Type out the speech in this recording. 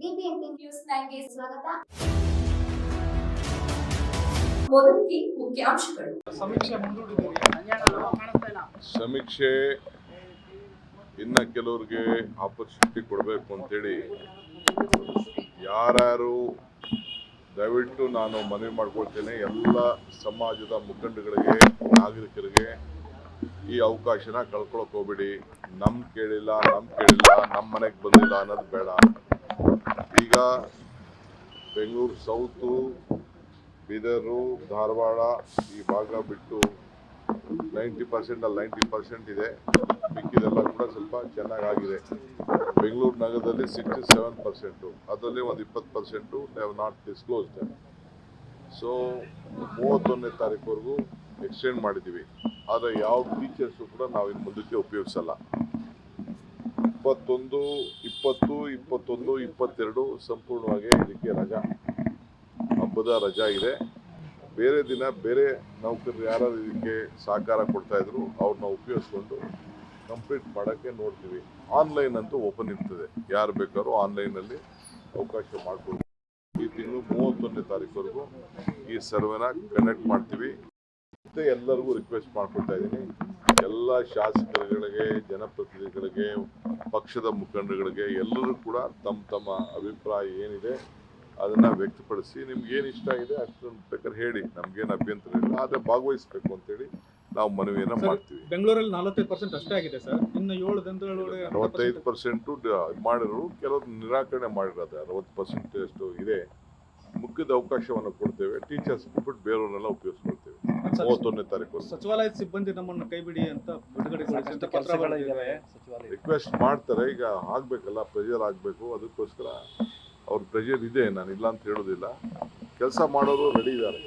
BBMP news ನೈನ್ಗೆ ಸ್ವಾಗತ. ಮೊದಲಿಗೆ ಮುಖ್ಯಾಂಶಗಳು. ಸಮೀಕ್ಷೆ ಇನ್ನ ಕೆಲವ್ರಿಗೆ ಆಪರ್ಚುನಿಟಿ ಕೊಡಬೇಕು ಅಂತೇಳಿ ಯಾರ್ಯಾರು ದಯವಿಟ್ಟು ನಾನು ಮನವಿ ಮಾಡ್ಕೊಳ್ತೇನೆ. ಎಲ್ಲ ಸಮಾಜದ ಮುಖಂಡಗಳಿಗೆ ನಾಗರಿಕರಿಗೆ ಈ ಅವಕಾಶನ ಕಳ್ಕೊಳಕ್ ಹೋಗ್ಬೇಡಿ. ನಮ್ ಕೇಳಿಲ್ಲ ನಮ್ ಕೇಳಿಲ್ಲ ನಮ್ಮ ಮನೆಗೆ ಬಂದಿಲ್ಲ ಅನ್ನೋದು ಬೇಡ. ಬೆಂಗಳೂರು, ಸೌತು, ಬೀದರು, ಧಾರವಾಡ ಈ ಭಾಗ ಬಿಟ್ಟು ನೈಂಟಿ ಪರ್ಸೆಂಟ್ ಅಲ್ಲಿ ನೈಂಟಿ ಪರ್ಸೆಂಟ್ ಇದೆ. ಮಿಕ್ಕಿದೆಲ್ಲ ಕೂಡ ಸ್ವಲ್ಪ ಚೆನ್ನಾಗಾಗಿದೆ ಬೆಂಗಳೂರು ನಗರದಲ್ಲಿ ಸಿಕ್ಸ್ಟಿ ಸೆವೆನ್ ಪರ್ಸೆಂಟು ಅದರಲ್ಲಿ ಒಂದು ಇಪ್ಪತ್ತು percent have not disclosed so ಮೂವತ್ತೊಂದನೇ ತಾರೀಕುವರೆಗೂ ಎಕ್ಸ್ಟೆಂಡ್ ಮಾಡಿದ್ದೀವಿ. ಆದರೆ ಯಾವ ಫೀಚರ್ಸು ಕೂಡ ನಾವು ಇನ್ನು ಮುಂದಕ್ಕೆ ಉಪಯೋಗಿಸಲ್ಲ. ಇಪ್ಪತ್ತೊಂದು, ಇಪ್ಪತ್ತು, ಇಪ್ಪತ್ತೊಂದು, ಇಪ್ಪತ್ತೆರಡು ಸಂಪೂರ್ಣವಾಗಿ ಇದಕ್ಕೆ ರಜಾ. ಹಬ್ಬದ ರಜಾ ಇದೆ. ಬೇರೆ ದಿನ ಬೇರೆ ನೌಕರರು ಯಾರು ಇದಕ್ಕೆ ಸಹಕಾರ ಕೊಡ್ತಾ ಇದ್ರು ಅವ್ರನ್ನ ಉಪಯೋಗಿಸ್ಕೊಂಡು ಕಂಪ್ಲೀಟ್ ಮಾಡೋಕ್ಕೆ ನೋಡ್ತೀವಿ. ಆನ್ಲೈನ್ ಅಂತೂ ಓಪನ್ ಇರ್ತದೆ. ಯಾರು ಬೇಕಾದ್ರೂ ಆನ್ಲೈನಲ್ಲಿ ಅವಕಾಶ ಮಾಡಿಕೊಡ್ಬೋದು ಈ ತಿಂಗಳು ಮೂವತ್ತೊಂದನೇ ತಾರೀಕುವರೆಗೂ ಈ ಸರ್ವೆನ ಕನೆಕ್ಟ್ ಮಾಡ್ತೀವಿ. ಮತ್ತೆ ಎಲ್ಲರಿಗೂ ರಿಕ್ವೆಸ್ಟ್ ಮಾಡ್ಕೊಳ್ತಾ ಇದ್ದೀನಿ. ಎಲ್ಲ ಶಾಸಕರುಗಳಿಗೆ ಜನಪ್ರತಿನಿಧಿಗಳಿಗೆ ಪಕ್ಷದ ಮುಖಂಡರುಗಳಿಗೆ ಎಲ್ಲರೂ ಕೂಡ ತಮ್ಮ ತಮ್ಮ ಅಭಿಪ್ರಾಯ ಏನಿದೆ ಅದನ್ನ ವ್ಯಕ್ತಪಡಿಸಿ ನಿಮ್ಗೇನು ಏನು ಇಷ್ಟ ಇದೆ ಅಷ್ಟೊಂದು ಬೇಕಾದ್ರೆ ಹೇಳಿ. ನಮ್ಗೇನು ಅಭ್ಯಂತರ ಇಲ್ಲ. ಆದರೆ ಭಾಗವಹಿಸ್ಬೇಕು ಅಂತೇಳಿ ನಾವು ಮನವಿಯನ್ನು ಮಾಡ್ತೀವಿ. ಬೆಂಗಳೂರಲ್ಲಿ ನಲವತ್ತೈದು ಪರ್ಸೆಂಟ್ ಅಷ್ಟೇ ಆಗಿದೆ ಸರ್. ಇನ್ನು ಏಳು ದಿನದೊಳಗಡೆ ಅರವತ್ತೈದು ಪರ್ಸೆಂಟು ಮಾಡಿರೋರು ಕೆಲವರು ನಿರಾಕರಣೆ ಮಾಡಿರೋದು. ಅರವತ್ತು ಪರ್ಸೆಂಟ್ ಅಷ್ಟು ಇದೆ. ಮುಖ್ಯದ ಅವಕಾಶವನ್ನು ಕೊಡ್ತೇವೆ. ಟೀಚರ್ಸ್ ಬಿಟ್ಬಿಟ್ಟು ಬೇರೆಯವ್ರನ್ನೆಲ್ಲ ಉಪಯೋಗಿಸ್ಕೊಳ್ತೇವೆ. ಮೂವತ್ತೊಂದನೇ ತಾರೀಕು. ಸಚಿವಾಲಯದ ಸಿಬ್ಬಂದಿ ನಮ್ಮನ್ನು ಕೈ ಬಿಡಿ ಅಂತ ಬಿಡುಗಡೆ. ರಿಕ್ವೆಸ್ಟ್ ಮಾಡ್ತಾರೆ ಈಗ ಆಗ್ಬೇಕಲ್ಲ ಪ್ರೆಷರ್ ಆಗಬೇಕು ಅದಕ್ಕೋಸ್ಕರ ಅವ್ರ ಪ್ರೆಷರ್ ಇದೆ ನಾನು ಇಲ್ಲ ಅಂತ ಹೇಳೋದಿಲ್ಲ. ಕೆಲಸ ಮಾಡೋರು ರೆಡಿ ಇದ್ದಾರೆ.